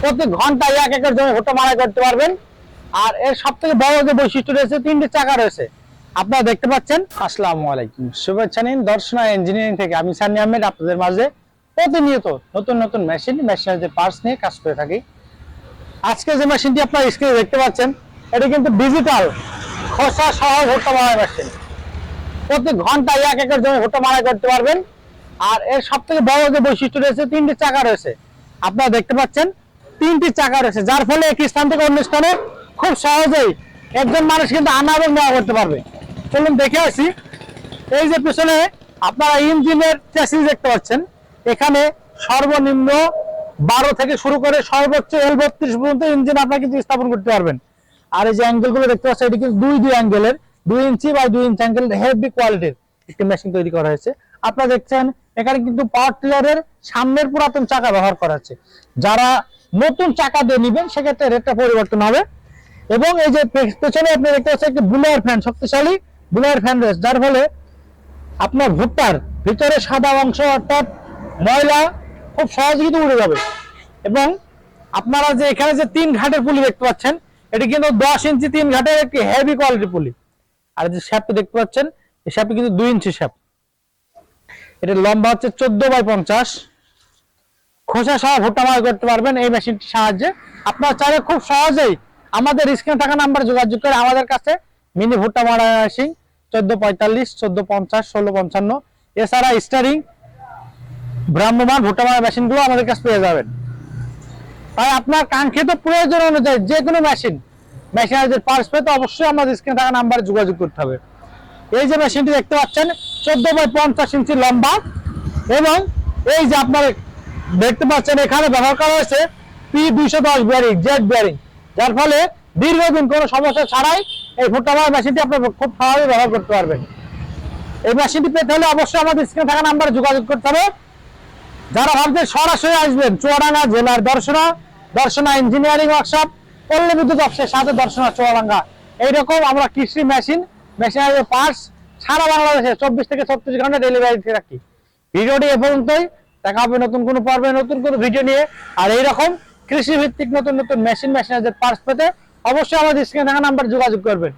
প্রতি ঘন্টায় এক একর জমি ভুট্টা মারা করতে পারবেন। আর এর সব থেকে বড় যে বৈশিষ্ট্য রয়েছে, তিনটি চাকা রয়েছে। আপনারা দেখতে পাচ্ছেন? আসসালামু আলাইকুম। শুভেচ্ছা নিন দর্শনা ইঞ্জিনিয়ারিং থেকে। আমি সানি আহমেদ, আপনাদের মাঝে প্রতিনিয়ত নতুন নতুন মেশিন মেশিনারিজের পার্টস নিয়ে কাজ করে থাকি। আজকে যে মেশিনটি আপনারা স্ক্রিনে দেখতে পাচ্ছেন, এটা কিন্তু ডিজিটাল খোসা সহ ভুট্টা মারাই মেশিন প্রতি ঘন্টায় এক একর জমি ভুট্টা মারা করতে পারবেন। আর এর সব থেকে বড় যে বৈশিষ্ট্য রয়েছে, তিনটি চাকা রয়েছে। আপনারা দেখতে পাচ্ছেন তিনটি চাকা রয়েছে। যার ফলে এক স্থান থেকে অন্য স্থানে খুব সহজেই একজন মানুষ কিন্তু আনা এবং নেওয়া করতে পারবে। চলুন দেখে আসি। এই যে পিছনে আপনারা ইঞ্জিনের চ্যাসিস দেখতে পাচ্ছেন। এখানে সর্বনিম্ন বারো থেকে শুরু করে সর্বোচ্চ এল বত্রিশ পর্যন্ত ইঞ্জিন আপনারা কিন্তু স্থাপন করতে পারবেন। আর এই যে অ্যাঙ্গেলগুলো দেখতে পাচ্ছেন, এটি কিন্তু দুই দুই অ্যাঙ্গেলের দুই ইঞ্চি বা দুই ইঞ্চি অ্যাঙ্গেল হেভি কোয়ালিটির একটি মেশিন তৈরি করা হয়েছে। আপনারা দেখছেন, এখানে কিন্তু পাওয়ার টিলারের সামনের পুরাতন চাকা ব্যবহার করা হচ্ছে। যারা নতুন চাকা দিয়ে নিবেন, সেক্ষেত্রে রেটটা পরিবর্তন হবে। এবং এই যে পেছনে আপনি দেখতে পাচ্ছেন একটি বুলার ফ্যান শক্তিশালী বুলার ফ্যান রয়েছে। যার ফলে আপনার ভুট্টার ভিতরে সাদা অংশ অর্থাৎ ময়লা খুব সহজে কিন্তু উড়ে যাবে। এবং আপনারা যে এখানে যে তিন ঘাটের পুলি দেখতে পাচ্ছেন, এটি কিন্তু দশ ইঞ্চি তিন ঘাটের একটি হেভি কোয়ালিটির পুলি। আর যে শ্যাপটি দেখতে পাচ্ছেন, এই শ্যাপটি কিন্তু দুই ইঞ্চি শ্যাপ এটা লম্বা হচ্ছে চোদ্দ বাই পঞ্চাশ। খোসা সহ ভুট্টা মারা করতে পারবেন এই মেশিনটির সাহায্যে। আপনারা চাইলে খুব সহজেই আমাদের স্ক্রিনে থাকা নাম্বার যোগাযোগ করে আমাদের কাছে মিনি ভুট্টা মারা মেশিন, চোদ্দ পঁয়তাল্লিশ, চোদ্দ পঞ্চাশ, ষোলো পঞ্চান্ন, এছাড়া স্টারিং ভ্রাম্যমান ভুট্টা মারা মেশিনগুলো আমাদের কাছে পেয়ে যাবেন। তাই আপনার কাঙ্ক্ষিত প্রয়োজন অনুযায়ী যে কোনো মেশিন মেশিনারিজের পার্স পেতে অবশ্যই আমাদের স্ক্রিনে থাকা নাম্বারে যোগাযোগ করতে হবে। এই যে মেশিনটি দেখতে পাচ্ছেন, চোদ্দ বাই পঞ্চাশ ইঞ্চি লম্বা এবং এই যে আপনার দেখতে পাচ্ছেন, এখানে ব্যবহার করা হয়েছে পি দুইশো দশ বিয়ারিং জেড বিয়ারিং যার ফলে দীর্ঘদিন কোনো সমস্যা ছাড়াই এই ভুট্টা মারা মেশিনটি আপনার খুব সহজে ব্যবহার করতে পারবেন। এই মেশিনটি পেতে হলে অবশ্যই আমাদের স্ক্রিনে থাকা নাম্বারে যোগাযোগ করতে হবে। যারা ভাবছেন সরাসরি আসবেন, চুয়াডাঙ্গা জেলার দর্শনা দর্শনা ইঞ্জিনিয়ারিং ওয়ার্কশপ পল্লী বিদ্যুৎ অফিসের সাথে দর্শনা চুয়াডাঙ্গা। এইরকম আমরা কৃষি মেশিন মেশিনারি পার্টস সারা বাংলাদেশে চব্বিশ থেকে ছত্রিশ ঘণ্টা ডেলিভারি রাখি। ভিডিওটি এ পর্যন্তই। দেখা হবে নতুন কোনো পর্বে, নতুন কোনো ভিডিও নিয়ে। আর এইরকম কৃষিভিত্তিক নতুন নতুন মেশিন মেশিনারিজের পার্টস পেতে অবশ্যই আমাদের স্ক্রিনে থাকা নাম্বার যোগাযোগ করবেন।